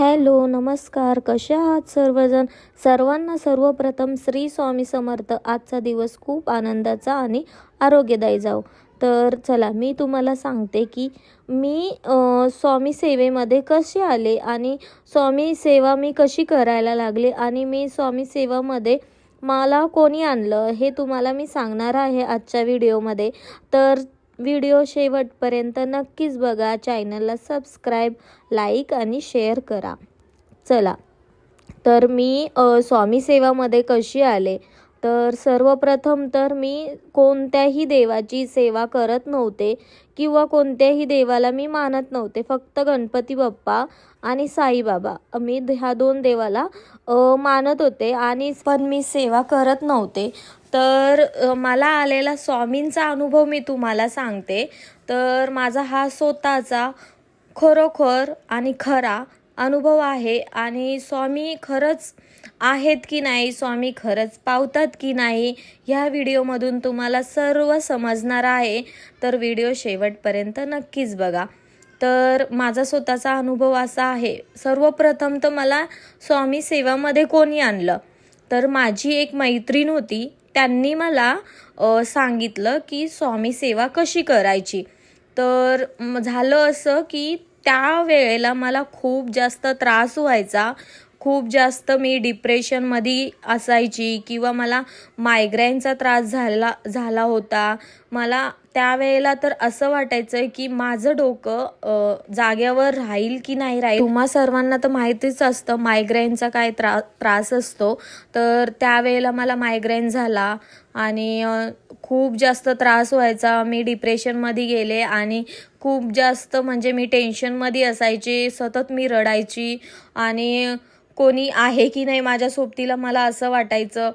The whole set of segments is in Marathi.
हॅलो नमस्कार. कसे आहात सर्वजण? सर्वांना सर्वप्रथम श्री स्वामी समर्थ. आजचा दिवस खूप आनंदाचा आणि आरोग्यदायी जाऊ तर चला मी तुम्हाला सांगते की मी स्वामी सेवेमध्ये कसे आले आणि स्वामी सेवा मी कशी करायला लागले आणि मी स्वामी सेवामध्ये मला कोणी आणलं हे तुम्हाला मी सांगणार आहे आजच्या व्हिडिओमध्ये. तर व्हिडिओ शेवटपर्यंत नक्कीच बघा. चॅनलला सबस्क्राईब लाईक आणि शेअर करा. चला तर मी स्वामी सेवामध्ये कशी आले? तर सर्वप्रथम तर मी कोणत्याही देवाची सेवा करत नव्हते किंवा कोणत्याही देवाला मी मानत नव्हते. फक्त गणपती बाप्पा आणि साईबाबा मी ह्या दोन देवाला मानत होते आणि पण मी सेवा करत नव्हते. तर मला आलेला स्वामींचा अनुभव मी तुम्हाला सांगते. तर माझा हा स्वतःचा खरोखर आणि खरा अनुभव आहे. आणि स्वामी खरंच आहेत की नाही स्वामी खरंच पावतात की नाही ह्या व्हिडिओमधून तुम्हाला सर्व समजणार आहे. तर व्हिडिओ शेवटपर्यंत नक्कीच बघा. तर माझा स्वतःचा अनुभव असा आहे. सर्वप्रथम तर मला स्वामी सेवामध्ये कोणी आणलं? तर माझी एक मैत्रीण होती. त्यांनी मला सांगितलं की स्वामी सेवा कशी करायची? तर झालं असं की त्या वेळेला मला खूप जास्त त्रास व्हायचा. खूप जास्त मी डिप्रेशनमध्ये असायची किंवा मला मायग्रेनचा त्रास झाला झाला होता. मला त्यावेळेला तर असं वाटायचं की माझं डोकं जाग्यावर राहील की नाही राहील? तुम्हा सर्वांना तर माहितीच असतं मायग्रेनचा काय त्रा त्रास असतो. तर त्यावेळेला मला मायग्रेन झाला आणि खूप जास्त त्रास व्हायचा. मी डिप्रेशनमध्ये गेले आणि खूप जास्त म्हणजे मी टेन्शनमध्ये असायचे सतत मी रडायची आणि कोणी आहे की नाही माझ्या सोबतीला मला असं वाटायचं.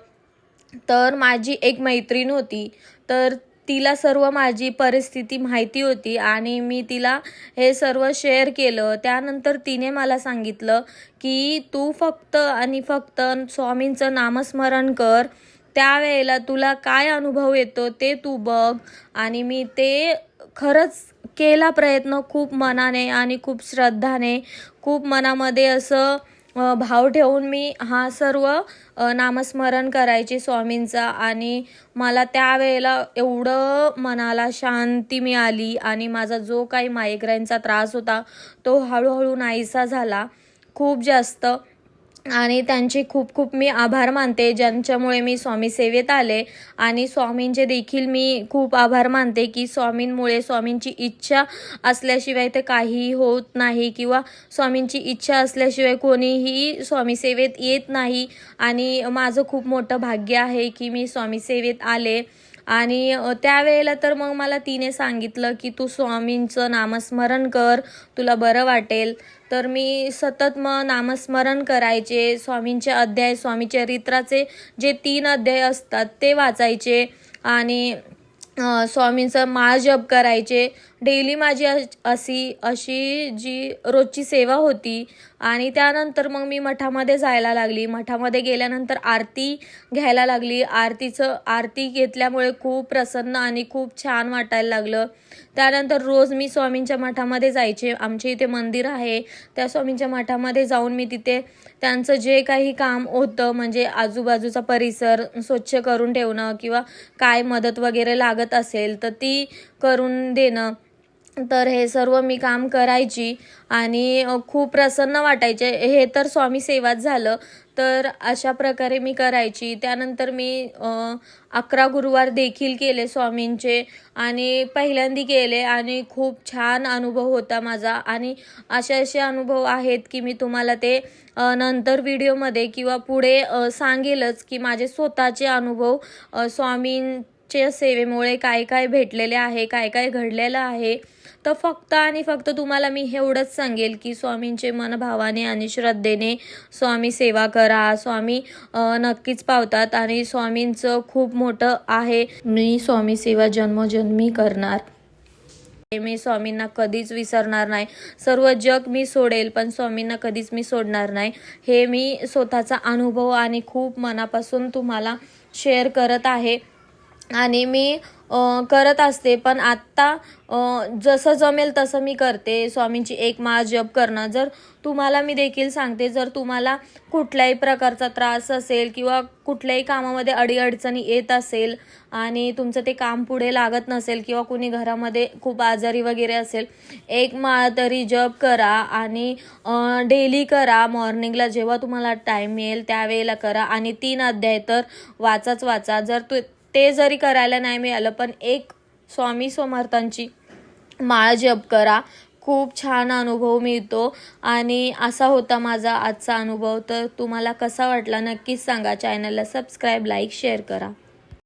तर माझी एक मैत्रीण होती. तर तिला सर्व माझी परिस्थिती माहिती होती आणि मी तिला हे सर्व शेअर केलं. त्यानंतर तिने मला सांगितलं की तू फक्त आणि फक्त स्वामींचं नामस्मरण कर. त्यावेळेला तुला काय अनुभव येतो ते तू बघ. आणि मी ते खरंच केला प्रयत्न खूप मनाने आणि खूप श्रद्धाने खूप मनामध्ये असं भाव ठेवून मी हा सर्व नामस्मरण करायचे स्वामींचा आणि मला त्यावेळेला एवढं मनाला शांती मिळाली आणि माझा जो काही मायग्रेनचा त्रास होता तो हळूहळू नाहीसा झाला. खूप जास्त आणि त्यांचे खूप खूप मी आभार मानते ज्यांच्यामुळे मी स्वामी सेवेत आले. आणि स्वामींचे देखील मी खूप आभार मानते की स्वामींमुळे स्वामींची इच्छा असल्याशिवाय तर काहीही होत नाही किंवा स्वामींची इच्छा असल्याशिवाय कोणीही स्वामी सेवेत येत नाही. आणि माझं खूप मोठं भाग्य आहे की मी स्वामी सेवेत आले. आणि त्यावेळेला तर मग मला तिने सांगितलं की तू स्वामींचं नामस्मरण कर तुला बरं वाटेल. तर मी सतत मग नामस्मरण करायचे स्वामींचे अध्याय स्वामी चरित्राचे जे तीन अध्याय असतात ते वाचायचे आणि स्वामींचं माळ जप करायचे. डेली माझी अशी अशी जी रोजची सेवा होती आणि त्यानंतर मग मी मठामध्ये जायला लागली. मठामध्ये गेल्यानंतर आरती घ्यायला लागली. आरतीचं आरती घेतल्यामुळे खूप प्रसन्न आणि खूप छान वाटायला लागलं. त्यानंतर रोज मी स्वामींच्या मठामध्ये जायचे. आमच्या इथे मंदिर आहे. त्या स्वामींच्या मठामध्ये जाऊन मी तिथे त्यांचं जे काही काम होतं म्हणजे आजूबाजूचा परिसर स्वच्छ करून ठेवणं किंवा काय मदत वगैरे लागत असेल तर ती करून देणं. तर हे सर्व मी काम करायची आणि खूप प्रसन्न वाटायचे. हे तर स्वामी सेवाच झालं. तर अशा प्रकारे मी करायची. त्यानंतर मी अकरा गुरुवार देखील केले स्वामींचे आणि पहिल्यांदी केले आणि खूप छान अनुभव होता माझा. आणि असे असे अनुभव आहेत की मी तुम्हाला ते नंतर व्हिडिओमध्ये किंवा पुढे सांगेलच की माझे स्वतःचे अनुभव स्वामींच्या सेवेमुळे काय काय भेटलेले आहे काय काय घडलेलं आहे. तर फक्त आणि फक्त तुम्हाला मी एवढंच सांगेल की स्वामींचे मनभावाने आणि श्रद्धेने स्वामी सेवा करा. स्वामी नक्कीच पावतात आणि स्वामींचं खूप मोठं आहे. मी स्वामी सेवा जन्मोजन्मी करणार. हे मी स्वामींना कधीच विसरणार नाही. सर्व जग मी सोडेल पण स्वामींना कधीच मी सोडणार नाही. हे मी स्वतःचा अनुभव आणि खूप मनापासून तुम्हाला शेअर करत आहे. आणि मी करत असते. पण आत्ता जसं जमेल तसं मी करते. स्वामींची एक माळ जप करणं. जर तुम्हाला मी देखील सांगते जर तुम्हाला कुठल्याही प्रकारचा त्रास असेल किंवा कुठल्याही कामामध्ये अडीअडचणी येत असेल आणि तुमचं ते काम पुढे लागत नसेल किंवा कुणी घरामध्ये खूप आजारी वगैरे असेल एक माळ तरी जप करा आणि डेली करा. मॉर्निंगला जेव्हा तुम्हाला टाईम मिळेल त्यावेळेला करा. आणि तीन अध्याय तर वाचाच वाचा. जर तू ते जरी करायला नाही मिळालं पण एक स्वामी समर्थांची माळ जप करा. खूप छान अनुभव मिळतो. आणि असा होता माझा आजचा अनुभव. तर तुम्हाला कसा वाटला नक्कीच सांगा. चॅनलला सबस्क्राईब लाईक शेअर करा.